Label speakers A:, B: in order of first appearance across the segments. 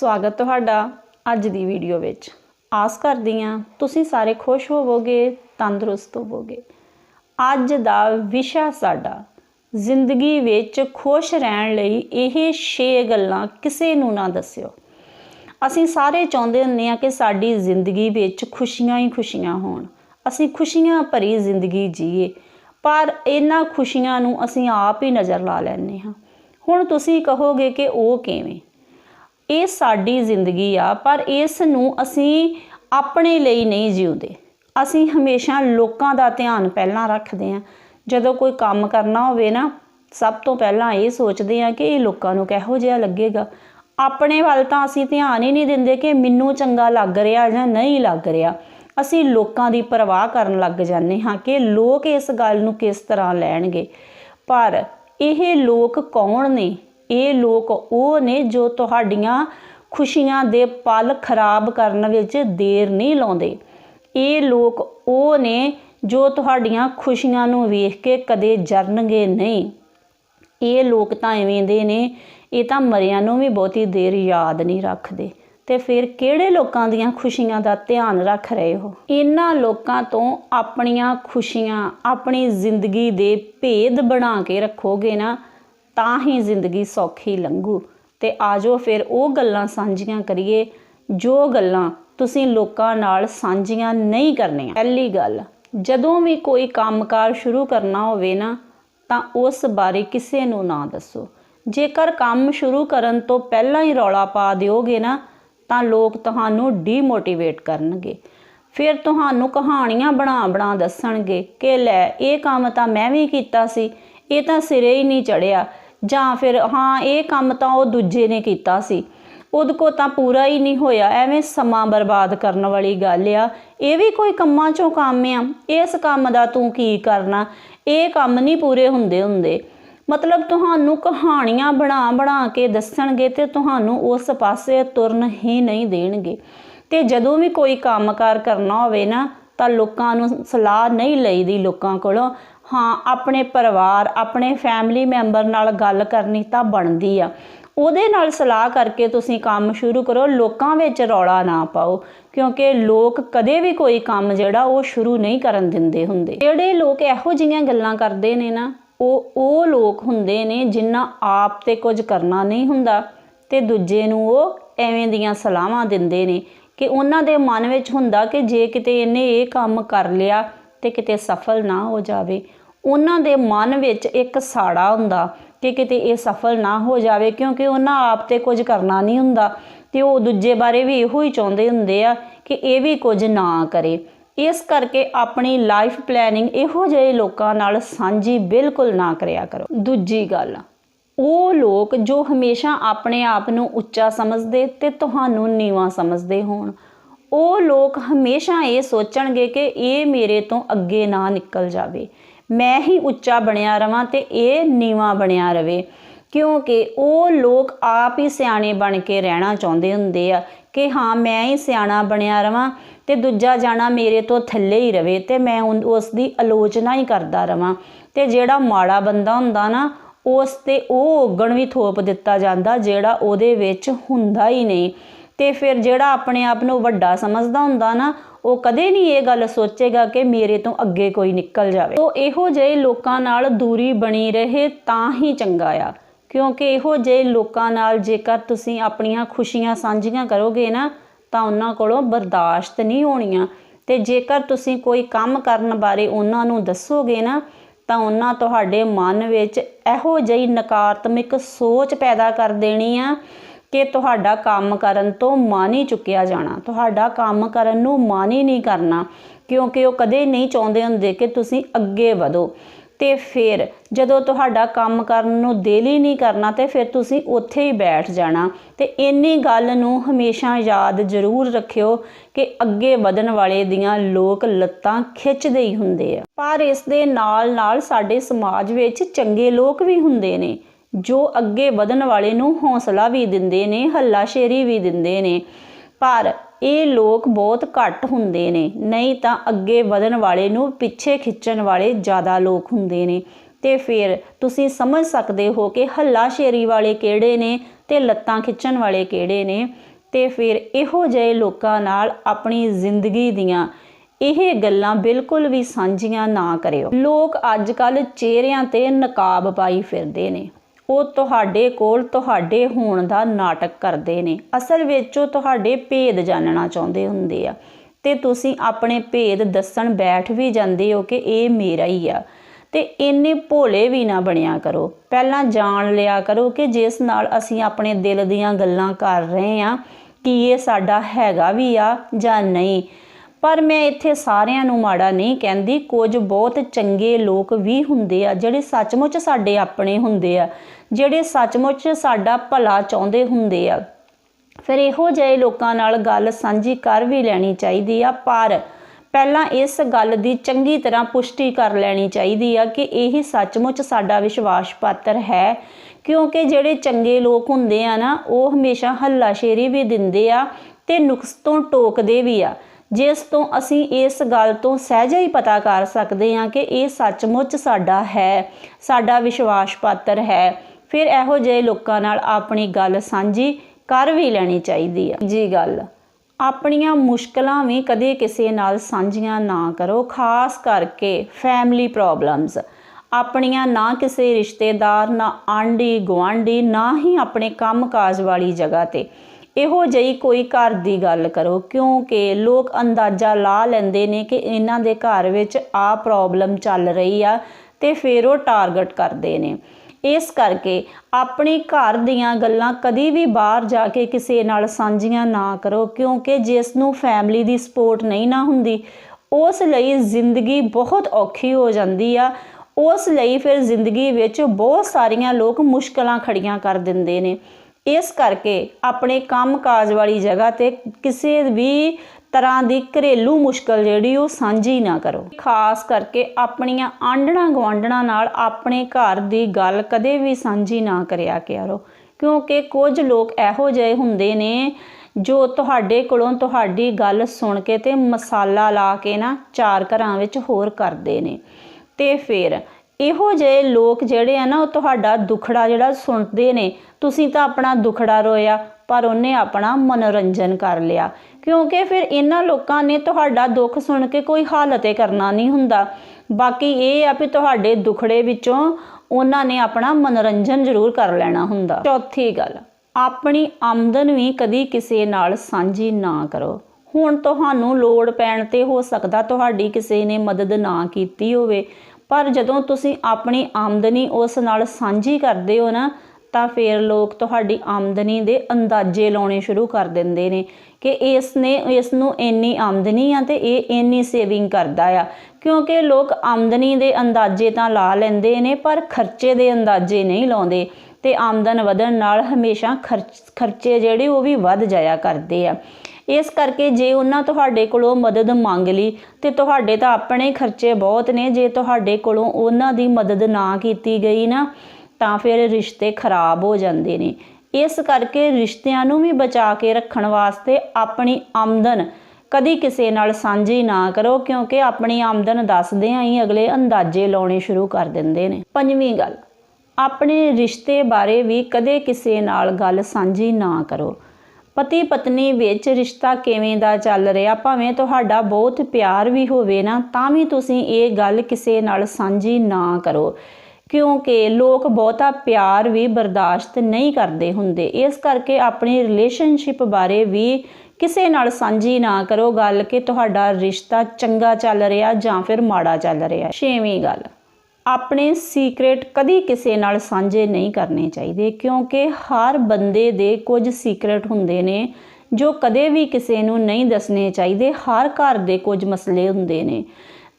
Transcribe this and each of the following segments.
A: ਸਵਾਗਤ ਤੁਹਾਡਾ ਅੱਜ ਦੀ ਵੀਡੀਓ ਵਿੱਚ। ਆਸ ਕਰਦੀ ਹਾਂ ਤੁਸੀਂ ਸਾਰੇ ਖੁਸ਼ ਹੋਵੋਗੇ, ਤੰਦਰੁਸਤ ਹੋਵੋਗੇ। ਅੱਜ ਦਾ ਵਿਸ਼ਾ ਸਾਡਾ ਜ਼ਿੰਦਗੀ ਵਿੱਚ ਖੁਸ਼ ਰਹਿਣ ਲਈ ਇਹ 6 ਗੱਲਾਂ ਕਿਸੇ ਨੂੰ ਨਾ ਦੱਸਿਓ। ਅਸੀਂ ਸਾਰੇ ਚਾਹੁੰਦੇ ਹੁੰਦੇ ਹਾਂ ਕਿ ਸਾਡੀ ਜ਼ਿੰਦਗੀ ਵਿੱਚ ਖੁਸ਼ੀਆਂ ਹੀ ਖੁਸ਼ੀਆਂ ਹੋਣ। ਅਸੀਂ ਖੁਸ਼ੀਆਂ ਭਰੀ ਜ਼ਿੰਦਗੀ ਜੀਏ, ਪਰ ਇਹਨਾਂ ਖੁਸ਼ੀਆਂ ਨੂੰ ਅਸੀਂ ਆਪ ਹੀ ਨਜ਼ਰ ਲਾ ਲੈਂਦੇ ਹਾਂ। ਹੁਣ ਤੁਸੀਂ ਕਹੋਗੇ ਕਿ ਉਹ ਕਿਵੇਂ? ਇਹ ਸਾਡੀ ਜ਼ਿੰਦਗੀ ਆ, ਪਰ ਇਸ ਨੂੰ ਅਸੀਂ ਆਪਣੇ ਲਈ ਨਹੀਂ ਜਿਉਂਦੇ। ਅਸੀਂ ਹਮੇਸ਼ਾ ਲੋਕਾਂ ਦਾ ਧਿਆਨ ਪਹਿਲਾਂ ਰੱਖਦੇ ਹਾਂ। ਜਦੋਂ ਕੋਈ ਕੰਮ ਕਰਨਾ ਹੋਵੇ ਨਾ, ਸਭ ਤੋਂ ਪਹਿਲਾਂ ਇਹ ਸੋਚਦੇ ਹਾਂ ਕਿ ਇਹ ਲੋਕਾਂ ਨੂੰ ਕਿਹੋ ਜਿਹਾ ਲੱਗੇਗਾ। ਆਪਣੇ ਵੱਲ ਤਾਂ ਅਸੀਂ ਧਿਆਨ ਹੀ ਨਹੀਂ ਦਿੰਦੇ ਕਿ ਮੈਨੂੰ ਚੰਗਾ ਲੱਗ ਰਿਹਾ ਜਾਂ ਨਹੀਂ ਲੱਗ ਰਿਹਾ। ਅਸੀਂ ਲੋਕਾਂ ਦੀ ਪਰਵਾਹ ਕਰਨ ਲੱਗ ਜਾਂਦੇ ਹਾਂ ਕਿ ਲੋਕ ਇਸ ਗੱਲ ਨੂੰ ਕਿਸ ਤਰ੍ਹਾਂ ਲੈਣਗੇ। ਪਰ ਇਹ ਲੋਕ ਕੌਣ ਨੇ? ਇਹ ਲੋਕ ਉਹ ਨੇ ਜੋ ਤੁਹਾਡੀਆਂ ਖੁਸ਼ੀਆਂ ਦੇ ਪਲ ਖਰਾਬ ਕਰਨ ਵਿੱਚ ਦੇਰ ਨਹੀਂ ਲਾਉਂਦੇ। ਇਹ ਲੋਕ ਉਹ ਨੇ ਜੋ ਤੁਹਾਡੀਆਂ ਖੁਸ਼ੀਆਂ ਨੂੰ ਵੇਖ ਕੇ ਕਦੇ ਜਰਨਗੇ ਨਹੀਂ। ਇਹ ਲੋਕ ਤਾਂ ਐਵੇਂ ਦੇ ਨੇ, ਇਹ ਤਾਂ ਮਰਿਆਂ ਨੂੰ ਵੀ ਬਹੁਤੀ ਦੇਰ ਯਾਦ ਨਹੀਂ ਰੱਖਦੇ। ਤੇ ਫਿਰ ਕਿਹੜੇ ਲੋਕਾਂ ਦੀਆਂ ਖੁਸ਼ੀਆਂ ਦਾ ਧਿਆਨ ਰੱਖ ਰਹੇ ਹੋ? ਇਹਨਾਂ ਲੋਕਾਂ ਤੋਂ ਆਪਣੀਆਂ ਖੁਸ਼ੀਆਂ ਆਪਣੀ ਜ਼ਿੰਦਗੀ ਦੇ ਭੇਦ ਬਣਾ ਕੇ ਰੱਖੋਗੇ ਨਾ ਤਾਂ ਹੀ ਜ਼ਿੰਦਗੀ ਸੌਖੀ ਲੰਘੂ। ਤੇ ਆਜੋ ਫਿਰ ਉਹ ਗੱਲਾਂ ਸਾਂਝੀਆਂ ਕਰੀਏ, ਜੋ ਗੱਲਾਂ ਤੁਸੀਂ ਲੋਕਾਂ ਨਾਲ ਸਾਂਝੀਆਂ ਨਹੀਂ ਕਰਨੀਆਂ। ਪਹਿਲੀ ਗੱਲ, ਜਦੋਂ ਵੀ ਕੋਈ ਕੰਮਕਾਰ ਸ਼ੁਰੂ ਕਰਨਾ ਹੋਵੇ ਨਾ, ਤਾਂ ਉਸ ਬਾਰੇ ਕਿਸੇ ਨੂੰ ਨਾ ਦੱਸੋ। ਜੇਕਰ ਕੰਮ ਸ਼ੁਰੂ ਕਰਨ ਤੋਂ ਪਹਿਲਾਂ ਹੀ ਰੌਲਾ ਪਾ ਦਿਓਗੇ ਨਾ, ਤਾਂ ਲੋਕ ਤੁਹਾਨੂੰ ਡੀਮੋਟੀਵੇਟ ਕਰਨਗੇ। ਫਿਰ ਤੁਹਾਨੂੰ ਕਹਾਣੀਆਂ ਬਣਾ ਬਣਾ ਦੱਸਣਗੇ ਕਿ ਲੈ, ਇਹ ਕੰਮ ਤਾਂ ਮੈਂ ਵੀ ਕੀਤਾ ਸੀ, ਇਹ ਤਾਂ ਸਿਰੇ ਹੀ ਨਹੀਂ ਚੜਿਆ। ਜਾਂ ਫਿਰ ਹਾਂ, ਇਹ ਕੰਮ ਤਾਂ ਉਹ ਦੂਜੇ ਨੇ ਕੀਤਾ ਸੀ। ਉਹਦੇ ਕੋ ਤਾਂ ਪੂਰਾ ਹੀ ਨਹੀਂ ਹੋਇਆ। ਐਵੇਂ ਸਮਾਂ ਬਰਬਾਦ ਕਰਨ ਵਾਲੀ ਗੱਲ ਆ। ਇਹ ਵੀ ਕੋਈ ਕੰਮਾਂ ਚੋਂ ਕੰਮ ਆ। ਇਸ ਕੰਮ ਦਾ ਤੂੰ ਕੀ ਕਰਨਾ? ਇਹ ਕੰਮ ਨਹੀਂ ਪੂਰੇ ਹੁੰਦੇ ਹੁੰਦੇ। ਮਤਲਬ ਤੁਹਾਨੂੰ ਕਹਾਣੀਆਂ ਬਣਾ ਬਣਾ ਕੇ ਦੱਸਣਗੇ ਤੇ ਤੁਹਾਨੂੰ ਉਸ ਪਾਸੇ ਤੁਰਨ ਹੀ ਨਹੀਂ ਦੇਣਗੇ। ਤੇ ਜਦੋਂ ਵੀ ਕੋਈ ਕੰਮਕਾਰ ਕਰਨਾ ਹੋਵੇ ਨਾ, ਤਾਂ ਲੋਕਾਂ ਨੂੰ ਸਲਾਹ ਨਹੀਂ ਲਈਦੀ ਲੋਕਾਂ ਕੋਲੋਂ। ਹਾਂ, ਆਪਣੇ ਪਰਿਵਾਰ, ਆਪਣੇ ਫੈਮਿਲੀ ਮੈਂਬਰ ਨਾਲ ਗੱਲ ਕਰਨੀ ਤਾਂ ਬਣਦੀ ਆ। ਉਹਦੇ ਨਾਲ ਸਲਾਹ ਕਰਕੇ ਤੁਸੀਂ ਕੰਮ ਸ਼ੁਰੂ ਕਰੋ, ਲੋਕਾਂ ਵਿੱਚ ਰੌਲਾ ਨਾ ਪਾਓ, ਕਿਉਂਕਿ ਲੋਕ ਕਦੇ ਵੀ ਕੋਈ ਕੰਮ ਜਿਹੜਾ ਉਹ ਸ਼ੁਰੂ ਨਹੀਂ ਕਰਨ ਦਿੰਦੇ ਹੁੰਦੇ। ਜਿਹੜੇ ਲੋਕ ਇਹੋ ਜਿਹੀਆਂ ਗੱਲਾਂ ਕਰਦੇ ਨੇ ਨਾ, ਉਹ ਉਹ ਲੋਕ ਹੁੰਦੇ ਨੇ ਜਿਨ੍ਹਾਂ ਆਪ ਤੇ ਕੁਝ ਕਰਨਾ ਨਹੀਂ ਹੁੰਦਾ ਤੇ ਦੂਜੇ ਨੂੰ ਉਹ ਐਵੇਂ ਦੀਆਂ ਸਲਾਹਾਂ ਦਿੰਦੇ ਨੇ ਕਿ ਉਹਨਾਂ ਦੇ ਮਨ ਵਿੱਚ ਹੁੰਦਾ ਕਿ ਜੇ ਕਿਤੇ ਇਹਨੇ ਇਹ ਕੰਮ ਕਰ ਲਿਆ ਤੇ ਕਿਤੇ ਸਫਲ ਨਾ ਹੋ ਜਾਵੇ। ਉਹਨਾਂ ਦੇ ਮਨ ਵਿੱਚ ਇੱਕ ਸਾੜਾ ਹੁੰਦਾ ਕਿ ਕਿਤੇ ਇਹ ਸਫਲ ਨਾ ਹੋ ਜਾਵੇ, ਕਿਉਂਕਿ ਉਹਨਾਂ ਆਪ ਤੇ ਕੁਝ ਕਰਨਾ ਨਹੀਂ ਹੁੰਦਾ। ਤੇ ਉਹ ਦੂਜੇ ਬਾਰੇ ਵੀ ਇਹੋ ਹੀ ਚਾਹੁੰਦੇ ਹੁੰਦੇ ਆ ਕਿ ਇਹ ਵੀ ਕੁਝ ਨਾ ਕਰੇ। ਇਸ ਕਰਕੇ ਆਪਣੀ ਲਾਈਫ ਪਲੈਨਿੰਗ ਇਹੋ ਜਿਹੇ ਲੋਕਾਂ ਨਾਲ ਸਾਂਝੀ ਬਿਲਕੁਲ ਨਾ ਕਰਿਆ ਕਰੋ। ਦੂਜੀ ਗੱਲ, ਉਹ ਲੋਕ ਜੋ ਹਮੇਸ਼ਾ ਆਪਣੇ ਆਪ ਨੂੰ ਉੱਚਾ ਸਮਝਦੇ ਤੇ ਤੁਹਾਨੂੰ ਨੀਵਾਂ ਸਮਝਦੇ ਹੋਣ। ਉਹ ਲੋਕ ਹਮੇਸ਼ਾ ਇਹ ਸੋਚਣਗੇ ਕਿ ਇਹ ਮੇਰੇ ਤੋਂ ਅੱਗੇ ਨਾ ਨਿਕਲ ਜਾਵੇ। ਮੈਂ ਹੀ ਉੱਚਾ ਬਣਿਆ ਰਵਾਂ ਤੇ ਇਹ ਨੀਵਾਂ ਬਣਿਆ ਰਵੇ। ਕਿਉਂਕਿ ਉਹ ਲੋਕ ਆਪ ਹੀ ਸਿਆਣੇ ਬਣ ਕੇ ਰਹਿਣਾ ਚਾਹੁੰਦੇ ਹੁੰਦੇ ਆ ਕਿ ਹਾਂ, ਮੈਂ ਹੀ ਸਿਆਣਾ ਬਣਿਆ ਰਵਾਂ ਤੇ ਦੂਜਾ ਜਾਣਾ ਮੇਰੇ ਤੋਂ ਥੱਲੇ ਹੀ ਰਵੇ ਤੇ ਮੈਂ ਉਸ ਦੀ ਆਲੋਚਨਾ ਹੀ ਕਰਦਾ ਰਵਾਂ। ਤੇ ਜਿਹੜਾ ਮਾੜਾ ਬੰਦਾ ਹੁੰਦਾ ਨਾ, ਉਸ ਤੇ ਉਹ ਉਗਣ ਵੀ ਥੋਪ ਦਿੱਤਾ ਜਾਂਦਾ ਜਿਹੜਾ ਉਹਦੇ ਵਿੱਚ ਹੁੰਦਾ ਹੀ ਨਹੀਂ। ਤੇ ਫਿਰ ਜਿਹੜਾ ਆਪਣੇ ਆਪ ਨੂੰ ਵੱਡਾ ਸਮਝਦਾ ਹੁੰਦਾ ਨਾ ਉਹ ਕਦੇ ਨਹੀਂ ਇਹ ਗੱਲ ਸੋਚੇਗਾ ਕਿ ਮੇਰੇ ਤੋਂ ਅੱਗੇ ਕੋਈ ਨਿਕਲ ਜਾਵੇ। ਤੋਂ ਇਹੋ ਜਿਹੇ ਲੋਕਾਂ ਨਾਲ ਦੂਰੀ ਬਣੀ ਰਹੇ ਤਾਂ ਹੀ ਚੰਗਾ ਆ। ਕਿਉਂਕਿ ਇਹੋ ਜਿਹੇ ਲੋਕਾਂ ਨਾਲ ਜੇਕਰ ਤੁਸੀਂ ਆਪਣੀਆਂ ਖੁਸ਼ੀਆਂ ਸਾਂਝੀਆਂ ਕਰੋਗੇ ਨਾ, ਤਾਂ ਉਹਨਾਂ ਕੋਲੋਂ ਬਰਦਾਸ਼ਤ ਨਹੀਂ ਹੋਣੀਆਂ। ਤੇ ਜੇਕਰ ਤੁਸੀਂ ਕੋਈ ਕੰਮ ਕਰਨ ਬਾਰੇ ਉਹਨਾਂ ਨੂੰ ਦੱਸੋਗੇ ਨਾ, ਤਾਂ ਉਹਨਾਂ ਤੁਹਾਡੇ ਮਨ ਵਿੱਚ ਇਹੋ ਜਿਹੀ ਨਕਾਰਾਤਮਕ ਸੋਚ ਪੈਦਾ ਕਰ ਦੇਣੀ ਆ ਕਿ ਤੁਹਾਡਾ ਕੰਮ ਕਰਨ ਤੋਂ ਮਨ ਹੀ ਚੁੱਕਿਆ ਜਾਣਾ। ਤੁਹਾਡਾ ਕੰਮ ਕਰਨ ਨੂੰ ਮਨ ਹੀ ਨਹੀਂ ਕਰਨਾ, ਕਿਉਂਕਿ ਉਹ ਕਦੇ ਨਹੀਂ ਚਾਹੁੰਦੇ ਹੁੰਦੇ ਕਿ ਤੁਸੀਂ ਅੱਗੇ ਵਧੋ। ਤੇ ਫਿਰ ਜਦੋਂ ਤੁਹਾਡਾ ਕੰਮ ਕਰਨ ਨੂੰ ਦਿਲ ਹੀ ਨਹੀਂ ਕਰਨਾ, ਤੇ ਫਿਰ ਤੁਸੀਂ ਉੱਥੇ ਹੀ ਬੈਠ ਜਾਣਾ। ਤੇ ਇੰਨੀ ਗੱਲ ਨੂੰ ਹਮੇਸ਼ਾ ਯਾਦ ਜ਼ਰੂਰ ਰੱਖਿਓ ਕਿ ਅੱਗੇ ਵਧਣ ਵਾਲੇ ਦੀਆਂ ਲੋਕ ਲੱਤਾਂ ਖਿੱਚਦੇ ਹੀ ਹੁੰਦੇ ਆ। ਪਰ ਇਸ ਦੇ ਨਾਲ ਨਾਲ ਸਾਡੇ ਸਮਾਜ ਵਿੱਚ ਚੰਗੇ ਲੋਕ ਵੀ ਹੁੰਦੇ ਨੇ। ਜੋ ਅੱਗੇ ਵਧਣ ਵਾਲੇ ਨੂੰ ਹੌਸਲਾ ਵੀ ਦਿੰਦੇ ਨੇ, ਹੱਲਾਸ਼ੇਰੀ ਵੀ ਦਿੰਦੇ ਨੇ। ਪਰ ਇਹ ਲੋਕ ਬਹੁਤ ਘੱਟ ਹੁੰਦੇ ਨੇ। ਨਹੀਂ ਤਾਂ ਅੱਗੇ ਵਧਣ ਵਾਲੇ ਨੂੰ ਪਿੱਛੇ ਖਿੱਚਣ ਵਾਲੇ ਜ਼ਿਆਦਾ ਲੋਕ ਹੁੰਦੇ ਨੇ। ਤੇ ਫਿਰ ਤੁਸੀਂ ਸਮਝ ਸਕਦੇ ਹੋ ਕਿ ਹੱਲਾਸ਼ੇਰੀ ਵਾਲੇ ਕਿਹੜੇ ਨੇ ਤੇ ਲੱਤਾਂ ਖਿੱਚਣ ਵਾਲੇ ਕਿਹੜੇ ਨੇ। ਤੇ ਫਿਰ ਇਹੋ ਜਿਹੇ ਲੋਕਾਂ ਨਾਲ ਆਪਣੀ ਜ਼ਿੰਦਗੀ ਦੀਆਂ ਇਹ ਗੱਲਾਂ ਬਿਲਕੁਲ ਵੀ ਸਾਂਝੀਆਂ ਨਾ ਕਰਿਓ। ਲੋਕ ਅੱਜ ਕੱਲ ਚਿਹਰਿਆਂ ਤੇ ਨਕਾਬ ਪਾਈ ਫਿਰਦੇ ਨੇ। ਉਹ ਤੁਹਾਡੇ ਕੋਲ ਤੁਹਾਡੇ ਹੋਣ ਦਾ ਨਾਟਕ ਕਰਦੇ ਨੇ। ਅਸਲ ਵਿੱਚ ਉਹ ਤੁਹਾਡੇ ਭੇਦ ਜਾਣਨਾ ਚਾਹੁੰਦੇ ਹੁੰਦੇ ਆ। ਤੇ ਤੁਸੀਂ ਆਪਣੇ ਭੇਦ ਦੱਸਣ ਬੈਠ ਵੀ ਜਾਂਦੇ ਹੋ ਕਿ ਇਹ ਮੇਰਾ ਹੀ ਆ। ਤੇ ਇੰਨੇ ਭੋਲੇ ਵੀ ਨਾ ਬਣਿਆ ਕਰੋ। ਪਹਿਲਾਂ ਜਾਣ ਲਿਆ ਕਰੋ ਕਿ ਜਿਸ ਨਾਲ ਅਸੀਂ ਆਪਣੇ ਦਿਲ ਦੀਆਂ ਗੱਲਾਂ ਕਰ ਰਹੇ ਆ ਕਿ ਇਹ ਸਾਡਾ ਹੈਗਾ ਵੀ ਆ ਜਾਂ ਨਹੀਂ। ਪਰ ਮੈਂ ਇੱਥੇ ਸਾਰਿਆਂ ਨੂੰ ਮਾੜਾ ਨਹੀਂ ਕਹਿੰਦੀ, ਕੁਝ ਬਹੁਤ ਚੰਗੇ ਲੋਕ ਵੀ ਹੁੰਦੇ ਆ, ਜਿਹੜੇ ਸੱਚਮੁੱਚ ਸਾਡੇ ਆਪਣੇ ਹੁੰਦੇ ਆ, ਜਿਹੜੇ ਸੱਚਮੁੱਚ ਸਾਡਾ ਭਲਾ ਚਾਹੁੰਦੇ ਹੁੰਦੇ ਆ। ਫਿਰ ਇਹੋ ਜਿਹੇ ਲੋਕਾਂ ਨਾਲ ਗੱਲ ਸਾਂਝੀ ਕਰ ਵੀ ਲੈਣੀ ਚਾਹੀਦੀ ਆ, ਪਰ ਪਹਿਲਾਂ ਇਸ ਗੱਲ ਦੀ ਚੰਗੀ ਤਰ੍ਹਾਂ ਪੁਸ਼ਟੀ ਕਰ ਲੈਣੀ ਚਾਹੀਦੀ ਆ ਕਿ ਇਹ ਸੱਚਮੁੱਚ ਸਾਡਾ ਵਿਸ਼ਵਾਸ ਪਾਤਰ ਹੈ, ਕਿਉਂਕਿ ਜਿਹੜੇ ਚੰਗੇ ਲੋਕ ਹੁੰਦੇ ਆ ਨਾ, ਉਹ ਹਮੇਸ਼ਾ ਹੱਲਾਸ਼ੇਰੀ ਵੀ ਦਿੰਦੇ ਆ ਤੇ ਨੁਕਸ ਤੋਂ ਟੋਕਦੇ ਵੀ ਆ। ਜਿਸ ਤੋਂ ਅਸੀਂ ਇਸ ਗੱਲ ਤੋਂ ਸਹਿਜਾ ਹੀ ਪਤਾ ਕਰ ਸਕਦੇ ਹਾਂ ਕਿ ਇਹ ਸੱਚਮੁੱਚ ਸਾਡਾ ਹੈ, ਸਾਡਾ ਵਿਸ਼ਵਾਸ ਪਾਤਰ ਹੈ। ਫਿਰ ਇਹੋ ਜਿਹੇ ਲੋਕਾਂ ਨਾਲ ਆਪਣੀ ਗੱਲ ਸਾਂਝੀ ਕਰ ਵੀ ਲੈਣੀ ਚਾਹੀਦੀ ਹੈ। ਜੀ ਗੱਲ, ਆਪਣੀਆਂ ਮੁਸ਼ਕਲਾਂ ਵੀ ਕਦੇ ਕਿਸੇ ਨਾਲ ਸਾਂਝੀਆਂ ਨਾ ਕਰੋ, ਖਾਸ ਕਰਕੇ ਫੈਮਿਲੀ ਪ੍ਰੋਬਲਮਸ ਆਪਣੀਆਂ ਨਾ ਕਿਸੇ ਰਿਸ਼ਤੇਦਾਰ, ਨਾ ਆਂਢੀ ਗੁਆਂਢੀ ਨਾ ਹੀ ਆਪਣੇ ਕੰਮਕਾਜ ਵਾਲੀ ਜਗ੍ਹਾ ਤੇ। ਇਹੋ ਜਿਹੀ ਕੋਈ ਘਰ ਦੀ ਗੱਲ ਕਰੋ, ਕਿਉਂਕਿ ਲੋਕ ਅੰਦਾਜ਼ਾ ਲਾ ਲੈਂਦੇ ਨੇ ਕਿ ਇਹਨਾਂ ਦੇ ਘਰ ਵਿੱਚ ਆ ਪ੍ਰੋਬਲਮ ਚੱਲ ਰਹੀ ਆ ਤੇ ਫਿਰ ਉਹ ਟਾਰਗੇਟ ਕਰਦੇ ਨੇ। ਇਸ ਕਰਕੇ ਆਪਣੇ ਘਰ ਦੀਆਂ ਗੱਲਾਂ ਕਦੀ ਵੀ ਬਾਹਰ ਜਾ ਕੇ ਕਿਸੇ ਨਾਲ ਸਾਂਝੀਆਂ ਨਾ ਕਰੋ, ਕਿਉਂਕਿ ਜਿਸ ਨੂੰ ਫੈਮਿਲੀ ਦੀ ਸਪੋਰਟ ਨਹੀਂ ਨਾ ਹੁੰਦੀ, ਉਸ ਲਈ ਜ਼ਿੰਦਗੀ ਬਹੁਤ ਔਖੀ ਹੋ ਜਾਂਦੀ ਆ। ਉਸ ਲਈ ਫਿਰ ਜ਼ਿੰਦਗੀ ਵਿੱਚ ਬਹੁਤ ਸਾਰੀਆਂ ਲੋਕ ਮੁਸ਼ਕਲਾਂ ਖੜੀਆਂ ਕਰ ਦਿੰਦੇ ਨੇ। ਇਸ ਕਰਕੇ ਆਪਣੇ ਕੰਮਕਾਜ ਵਾਲੀ ਜਗ੍ਹਾ ਤੇ ਕਿਸੇ ਵੀ ਤਰ੍ਹਾਂ ਦੀ ਘਰੇਲੂ ਮੁਸ਼ਕਲ ਜਿਹੜੀ ਉਹ ਸਾਂਝੀ ਨਾ ਕਰੋ। ਖਾਸ ਕਰਕੇ ਆਪਣੀਆਂ ਆਂਡਣਾ ਗਵਾਂਡਣਾ ਨਾਲ ਆਪਣੇ ਘਰ ਦੀ ਗੱਲ ਕਦੇ ਵੀ ਸਾਂਝੀ ਨਾ ਕਰਿਆ ਕਰੋ। ਕਿਉਂਕਿ ਕੁਝ ਲੋਕ ਇਹੋ ਜਿਹੇ ਹੁੰਦੇ ਨੇ ਜੋ ਤੁਹਾਡੇ ਕੋਲੋਂ ਤੁਹਾਡੀ ਗੱਲ ਸੁਣ ਕੇ ਤੇ ਮਸਾਲਾ ਲਾ ਕੇ ਨਾ ਚਾਰ ਘਰਾਂ ਵਿੱਚ ਹੋਰ ਕਰਦੇ ਨੇ। ਤੇ ਫਿਰ ਇਹੋ ਜਿਹੇ ਲੋਕ ਜਿਹੜੇ ਆ ਨਾ, ਉਹ ਤੁਹਾਡਾ ਦੁਖੜਾ ਜਿਹੜਾ ਸੁਣਦੇ ਨੇ, ਤੁਸੀਂ ਤਾਂ ਆਪਣਾ ਦੁਖੜਾ ਰੋਇਆ, ਪਰ ਉਹਨੇ ਆਪਣਾ ਮਨੋਰੰਜਨ ਕਰ ਲਿਆ। ਕਿਉਂਕਿ ਫਿਰ ਇਹਨਾਂ ਲੋਕਾਂ ਨੇ ਤੁਹਾਡਾ ਦੁੱਖ ਸੁਣ ਕੇ ਕੋਈ ਹੱਲ ਤੇ ਕਰਨਾ ਨਹੀਂ ਹੁੰਦਾ। ਬਾਕੀ ਇਹ ਆ ਵੀ ਤੁਹਾਡੇ ਦੁਖੜੇ ਵਿੱਚੋਂ ਉਹਨਾਂ ਨੇ ਆਪਣਾ ਮਨੋਰੰਜਨ ਜ਼ਰੂਰ ਕਰ ਲੈਣਾ ਹੁੰਦਾ। ਚੌਥੀ ਗੱਲ, ਆਪਣੀ ਆਮਦਨ ਵੀ ਕਦੀ ਕਿਸੇ ਨਾਲ ਸਾਂਝੀ ਨਾ ਕਰੋ। ਹੁਣ ਤੁਹਾਨੂੰ ਲੋੜ ਪੈਣ ਤੇ ਹੋ ਸਕਦਾ ਤੁਹਾਡੀ ਕਿਸੇ ਨੇ ਮਦਦ ਨਾ ਕੀਤੀ ਹੋਵੇ। ਪਰ ਜਦੋਂ ਤੁਸੀਂ ਆਪਣੀ ਆਮਦਨੀ ਉਸ ਨਾਲ ਸਾਂਝੀ ਕਰਦੇ ਹੋ ਨਾ, ਤਾਂ ਫਿਰ ਲੋਕ ਤੁਹਾਡੀ ਆਮਦਨੀ ਦੇ ਅੰਦਾਜ਼ੇ ਲਾਉਣੇ ਸ਼ੁਰੂ ਕਰ ਦਿੰਦੇ ਨੇ ਕਿ ਇਸ ਨੇ ਇਸ ਨੂੰ ਇੰਨੀ ਆਮਦਨੀ ਆ ਤੇ ਇਹ ਇੰਨੀ ਸੇਵਿੰਗ ਕਰਦਾ ਆ। ਕਿਉਂਕਿ ਲੋਕ ਆਮਦਨੀ ਦੇ ਅੰਦਾਜ਼ੇ ਤਾਂ ਲਾ ਲੈਂਦੇ ਨੇ, ਪਰ ਖਰਚੇ ਦੇ ਅੰਦਾਜ਼ੇ ਨਹੀਂ ਲਾਉਂਦੇ ਤੇ ਆਮਦਨ ਵਧਣ ਨਾਲ ਹਮੇਸ਼ਾ ਖਰਚ, ਖਰਚੇ ਜਿਹੜੇ ਉਹ ਵੀ ਵੱਧ ਜਾਇਆ ਕਰਦੇ ਆ। ਇਸ ਕਰਕੇ ਜੇ ਉਹਨਾਂ ਤੁਹਾਡੇ ਕੋਲੋਂ ਮਦਦ ਮੰਗ ਲਈ ਤੇ ਤੁਹਾਡੇ ਤਾਂ ਆਪਣੇ ਖਰਚੇ ਬਹੁਤ ਨੇ, ਜੇ ਤੁਹਾਡੇ ਕੋਲੋਂ ਉਹਨਾਂ ਦੀ ਮਦਦ ਨਾ ਕੀਤੀ ਗਈ ਨਾ, ਤਾਂ ਫਿਰ ਰਿਸ਼ਤੇ ਖਰਾਬ ਹੋ ਜਾਂਦੇ ਨੇ। ਇਸ ਕਰਕੇ ਰਿਸ਼ਤਿਆਂ ਨੂੰ ਵੀ ਬਚਾ ਕੇ ਰੱਖਣ ਵਾਸਤੇ ਆਪਣੀ ਆਮਦਨ ਕਦੀ ਕਿਸੇ ਨਾਲ ਸਾਂਝੀ ਨਾ ਕਰੋ, ਕਿਉਂਕਿ ਆਪਣੀ ਆਮਦਨ ਦੱਸਦਿਆਂ ਹੀ ਅਗਲੇ ਅੰਦਾਜ਼ੇ ਲਾਉਣੇ ਸ਼ੁਰੂ ਕਰ ਦਿੰਦੇ ਨੇ। ਪੰਜਵੀਂ ਗੱਲ, ਆਪਣੇ ਰਿਸ਼ਤੇ ਬਾਰੇ ਵੀ ਕਦੇ ਕਿਸੇ ਨਾਲ ਗੱਲ ਸਾਂਝੀ ਨਾ ਕਰੋ। ਪਤੀ ਪਤਨੀ ਵਿੱਚ ਰਿਸ਼ਤਾ ਕਿਵੇਂ ਦਾ ਚੱਲ ਰਿਹਾ? ਭਾਵੇਂ ਤੁਹਾਡਾ ਬਹੁਤ ਪਿਆਰ ਵੀ ਹੋਵੇ ਨਾ, ਤਾਂ ਵੀ ਤੁਸੀਂ ਇਹ ਗੱਲ ਕਿਸੇ ਨਾਲ ਸਾਂਝੀ ਨਾ ਕਰੋ। ਕਿਉਂਕਿ ਲੋਕ ਬਹੁਤਾ ਪਿਆਰ ਵੀ ਬਰਦਾਸ਼ਤ ਨਹੀਂ ਕਰਦੇ ਹੁੰਦੇ। ਇਸ ਕਰਕੇ ਆਪਣੀ ਰਿਲੇਸ਼ਨਸ਼ਿਪ ਬਾਰੇ ਵੀ ਕਿਸੇ ਨਾਲ ਸਾਂਝੀ ਨਾ ਕਰੋ। ਗੱਲ ਕਿ ਤੁਹਾਡਾ ਰਿਸ਼ਤਾ ਚੰਗਾ ਚੱਲ ਰਿਹਾ ਜਾਂ ਫਿਰ ਮਾੜਾ ਚੱਲ ਰਿਹਾ? ਛੇਵੀਂ ਗੱਲ। ਆਪਣੇ ਸੀਕ੍ਰੇਟ ਕਦੀ ਕਿਸੇ ਨਾਲ ਸਾਂਝੇ ਨਹੀਂ ਕਰਨੇ ਚਾਹੀਦੇ, ਕਿਉਂਕਿ ਹਰ ਬੰਦੇ ਦੇ ਕੁਝ ਸੀਕ੍ਰੇਟ ਹੁੰਦੇ ਨੇ, ਜੋ ਕਦੇ ਵੀ ਕਿਸੇ ਨੂੰ ਨਹੀਂ ਦੱਸਣੇ ਚਾਹੀਦੇ, ਹਰ ਘਰ ਦੇ ਕੁਝ ਮਸਲੇ ਹੁੰਦੇ ਨੇ।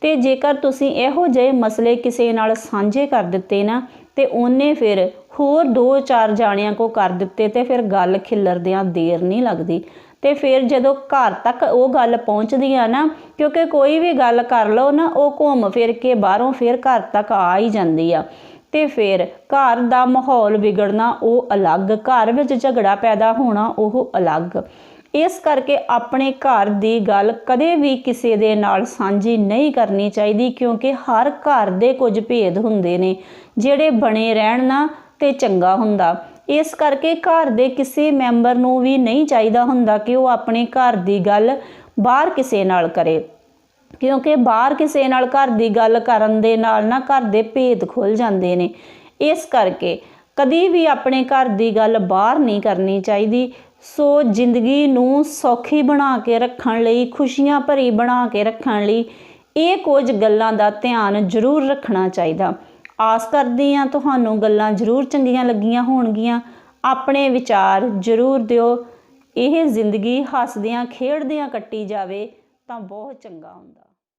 A: ਤੇ ਜੇਕਰ ਤੁਸੀਂ ਇਹੋ ਜਿਹੇ ਮਸਲੇ ਕਿਸੇ ਨਾਲ ਸਾਂਝੇ ਕਰ ਦਿੱਤੇ ਨਾ, ਤੇ ਉਹਨੇ ਫਿਰ ਹੋਰ ਦੋ ਚਾਰ ਜਾਣਿਆਂ ਕੋ ਕਰ ਦਿੱਤੇ, ਤੇ ਫਿਰ ਗੱਲ ਖਿੱਲਰਦਿਆਂ ਦੇਰ ਨਹੀਂ ਲੱਗਦੀ। ਤੇ ਫਿਰ ਜਦੋਂ ਘਰ ਤੱਕ ਉਹ ਗੱਲ ਪਹੁੰਚਦੀ ਆ ਨਾ, ਕਿਉਂਕਿ ਕੋਈ ਵੀ ਗੱਲ ਕਰ ਲਓ ਨਾ, ਉਹ ਘੁੰਮ ਫਿਰ ਕੇ ਬਾਹਰੋਂ ਫਿਰ ਘਰ ਤੱਕ ਆ ਹੀ ਜਾਂਦੀ ਆ। ਤੇ ਫਿਰ ਘਰ ਦਾ ਮਾਹੌਲ ਵਿਗੜਨਾ ਉਹ ਅਲੱਗ, ਘਰ ਵਿੱਚ ਝਗੜਾ ਪੈਦਾ ਹੋਣਾ ਉਹ ਅਲੱਗ। ਇਸ ਕਰਕੇ ਆਪਣੇ ਘਰ ਦੀ ਗੱਲ ਕਦੇ ਵੀ ਕਿਸੇ ਦੇ ਨਾਲ ਸਾਂਝੀ ਨਹੀਂ ਕਰਨੀ ਚਾਹੀਦੀ, ਕਿਉਂਕਿ ਹਰ ਘਰ ਦੇ ਕੁਝ ਭੇਦ ਹੁੰਦੇ ਨੇ। ਜਿਹੜੇ ਬਣੇ ਰਹਿਣ ਨਾ, ਤੇ ਚੰਗਾ ਹੁੰਦਾ। ਇਸ ਕਰਕੇ ਘਰ ਦੇ ਕਿਸੇ ਮੈਂਬਰ ਨੂੰ ਵੀ ਨਹੀਂ ਚਾਹੀਦਾ ਹੁੰਦਾ ਕਿ ਉਹ ਆਪਣੇ ਘਰ ਦੀ ਗੱਲ ਬਾਹਰ ਕਿਸੇ ਨਾਲ ਕਰੇ। ਕਿਉਂਕਿ ਬਾਹਰ ਕਿਸੇ ਨਾਲ ਘਰ ਦੀ ਗੱਲ ਕਰਨ ਦੇ ਨਾਲ ਨਾ ਘਰ ਦੇ ਭੇਦ ਖੁੱਲ ਜਾਂਦੇ ਨੇ। ਇਸ ਕਰਕੇ ਕਦੀ ਵੀ ਆਪਣੇ ਘਰ ਦੀ ਗੱਲ ਬਾਹਰ ਨਹੀਂ ਕਰਨੀ ਚਾਹੀਦੀ। ਸੋ ਜ਼ਿੰਦਗੀ ਨੂੰ ਸੌਖੀ ਬਣਾ ਕੇ ਰੱਖਣ ਲਈ, ਖੁਸ਼ੀਆਂ ਭਰੀ ਬਣਾ ਕੇ ਰੱਖਣ ਲਈ ਇਹ ਕੁਝ ਗੱਲਾਂ ਦਾ ਧਿਆਨ ਜ਼ਰੂਰ ਰੱਖਣਾ ਚਾਹੀਦਾ। ਆਸ ਕਰਦੀ ਹਾਂ ਤੁਹਾਨੂੰ ਗੱਲਾਂ ਜ਼ਰੂਰ ਚੰਗੀਆਂ ਲੱਗੀਆਂ ਹੋਣਗੀਆਂ। ਆਪਣੇ ਵਿਚਾਰ ਜ਼ਰੂਰ ਦਿਓ। ਇਹ ਜ਼ਿੰਦਗੀ ਹੱਸਦਿਆਂ, ਖੇਡਦਿਆਂ ਕੱਟੀ ਜਾਵੇ ਤਾਂ ਬਹੁਤ ਚੰਗਾ ਹੁੰਦਾ।